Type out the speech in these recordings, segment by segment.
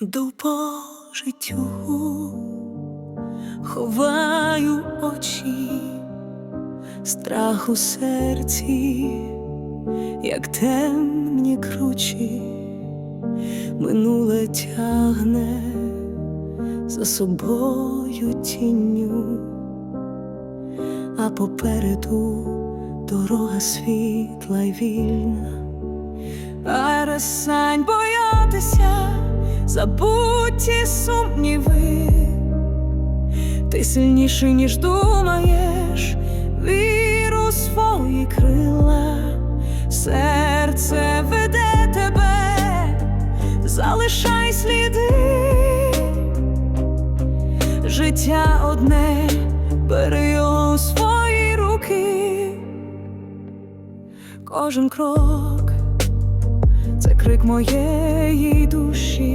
Йду по життю, ховаю очі, страх у серці, як темні кручі, минуле тягне за собою тінню, а попереду дорога світла й вільна. Перестань боятися, забудь ті сумніви, ти сильніший, ніж думаєш, віру свої крила, серце веде тебе, залишай сліди, життя одне, бери його у свої руки, кожен крок крик моєї душі,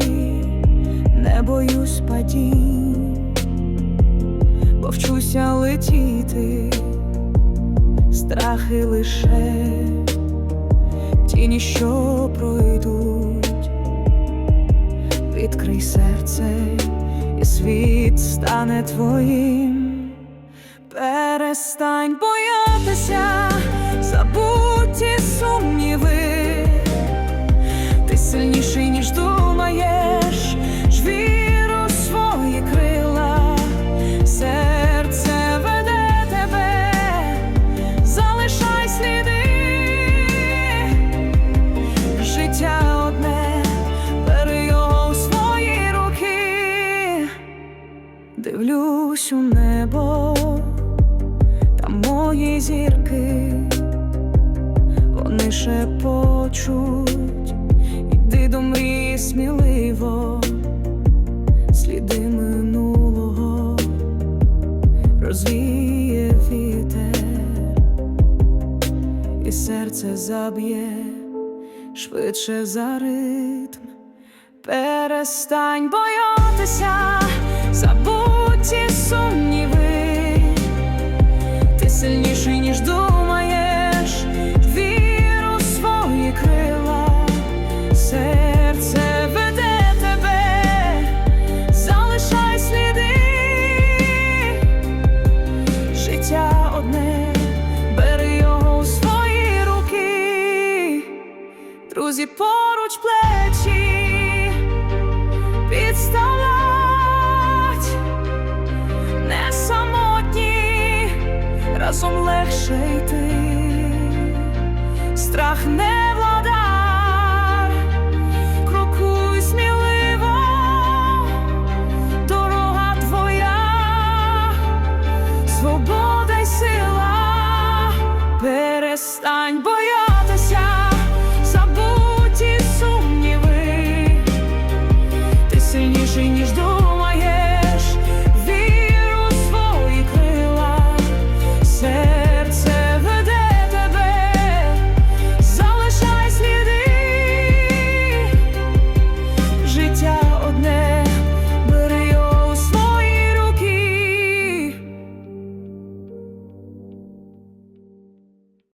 летіти, страхи лише тіні, що пройдуть, відкрий серце, і світ стане твоїм. Перестань боятися, забудь дивлюсь у небо, там мої зірки, вони шепочуть. Іди до мрії сміливо, сліди минулого розвіє вітер, і серце заб'є швидше за ритм. Перестань боятися, забудь ті сумніви, ти сильніший, ніж думаєш, вір у свої крила. Серце веде тебе, залишай сліди, життя одне, бери його у свої руки, друзі поруч плечі разом легше йти, страх не